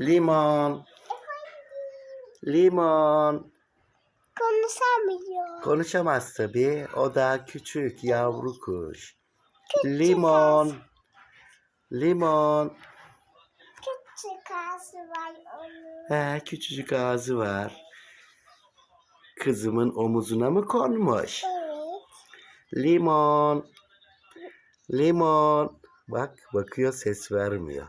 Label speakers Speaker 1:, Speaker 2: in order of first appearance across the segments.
Speaker 1: Limon. Limon.
Speaker 2: Konuşamıyor.
Speaker 1: Konuşamaz tabii. O daha küçük yavru kuş. Limon. Limon.
Speaker 2: Küçük ağzı var onun.
Speaker 1: He, küçücük ağzı var. Kızımın omuzuna mı konmuş?
Speaker 2: Evet.
Speaker 1: Limon. Limon. Bak bakıyor ses vermiyor.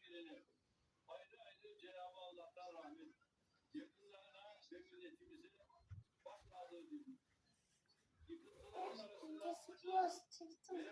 Speaker 2: ev? Eskinin de.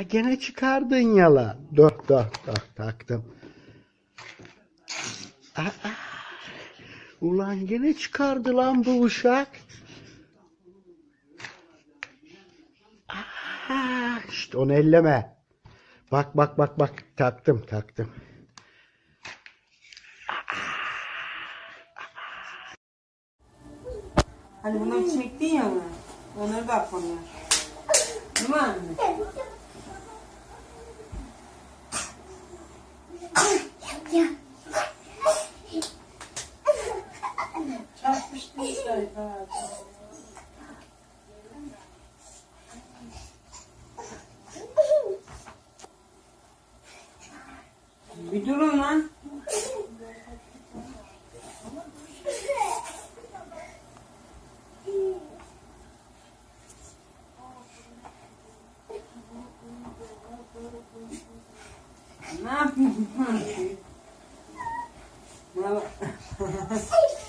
Speaker 1: Aa, gene çıkardın yala. Dur, dur, dur, taktım. Aa, ulan gene çıkardı lan bu uşak. Aa, işte onu elleme. Bak, bak, bak, bak. Taktım, taktım.
Speaker 3: Hani bunları çektin ya onu. Onları da yapalım. Değil mi anne? Çarpmıştı işte. Bir durun lan. Ne yapıyorsun? Ne yap-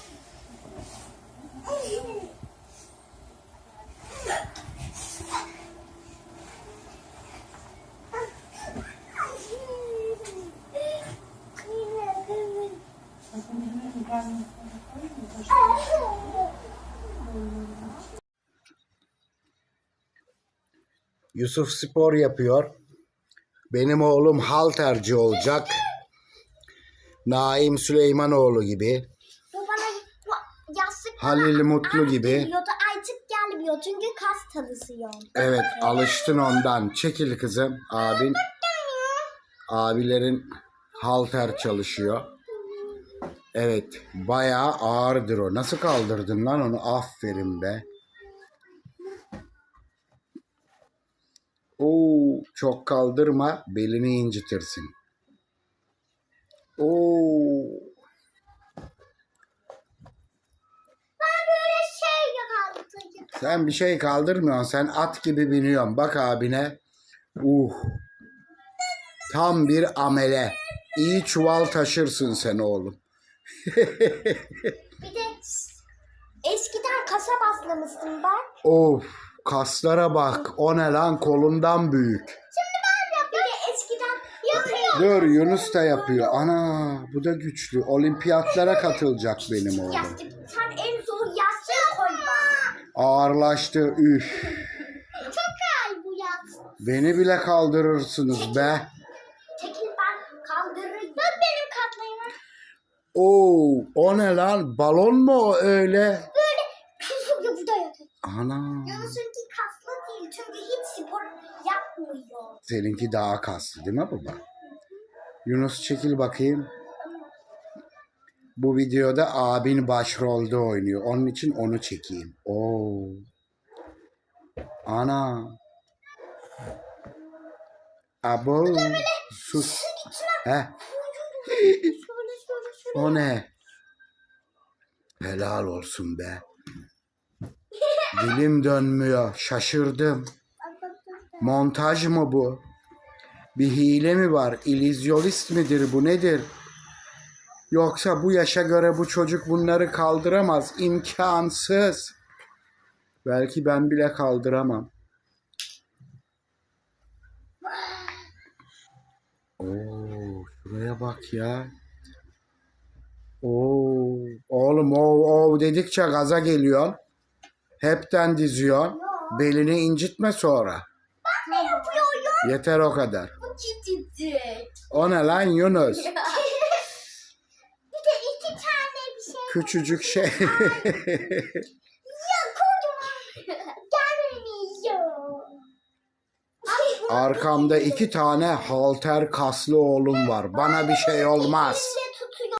Speaker 1: Yusuf spor yapıyor. Benim oğlum halterci olacak. Naim Süleymanoğlu gibi.
Speaker 2: Bu bana bu yastık
Speaker 1: Halil Mutlu gibi.
Speaker 2: geliyordu. Artık gelmiyor çünkü kas tanısıyor.
Speaker 1: Evet alıştın ondan. Çekil kızım. Abin abilerin halter çalışıyor. Evet bayağı ağırdır o. Nasıl kaldırdın lan onu? Aferin be. Oo, çok kaldırma belini incitirsin. Oo.
Speaker 2: Böyle şey yapalım.
Speaker 1: Sen bir şey kaldırmıyorsun. Sen at gibi biniyorsun. Bak abine. Uh. Tam bir amele. İyi çuval taşırsın sen oğlum.
Speaker 2: Bir de eskiden kasa baslamıştım ben.
Speaker 1: Of. Kaslara bak. O ne lan kolundan büyük.
Speaker 2: Bir de eskiden yapıyor.
Speaker 1: Dur Yunus da yapıyor. Ana bu da güçlü. Olimpiyatlara katılacak benim oğlum.
Speaker 2: Sen en zor yastığı koy bana.
Speaker 1: Ağırlaştı. Üf.
Speaker 2: Çok ağır bu yastık.
Speaker 1: Beni bile kaldırırsınız be.
Speaker 2: Çekil ben kaldırırım. Bak benim katlayımı.
Speaker 1: Oo, o ne lan? Balon mu o öyle?
Speaker 2: Burada yatıyor.
Speaker 1: Ana.
Speaker 2: Yunus'unki kaslı değil çünkü hiç spor yapmıyor.
Speaker 1: Seninki daha kaslı değil mi baba? Yunus çekil bakayım. Bu videoda abin başrolde oynuyor. Onun için onu çekeyim. Oo. Ana. Abo. Sus. He. O ne? Helal olsun be. Dilim dönmüyor. Şaşırdım. Montaj mı bu? Bir hile mi var? İllüzyonist midir bu nedir? Yoksa bu yaşa göre bu çocuk bunları kaldıramaz. İmkansız. Belki ben bile kaldıramam. Oo, şuraya bak ya. Oo, oğlum o o dedikçe gaza geliyorsun. Hepten diziyorsun. Belini incitme sonra.
Speaker 2: Ne yapıyor ya?
Speaker 1: Yeter o kadar.
Speaker 2: Bu.
Speaker 1: O ne lan Yunus?
Speaker 2: Bir de iki tane bir şey.
Speaker 1: Küçücük şey. Arkamda iki tane halter kaslı oğlum var. Bana bir şey olmaz.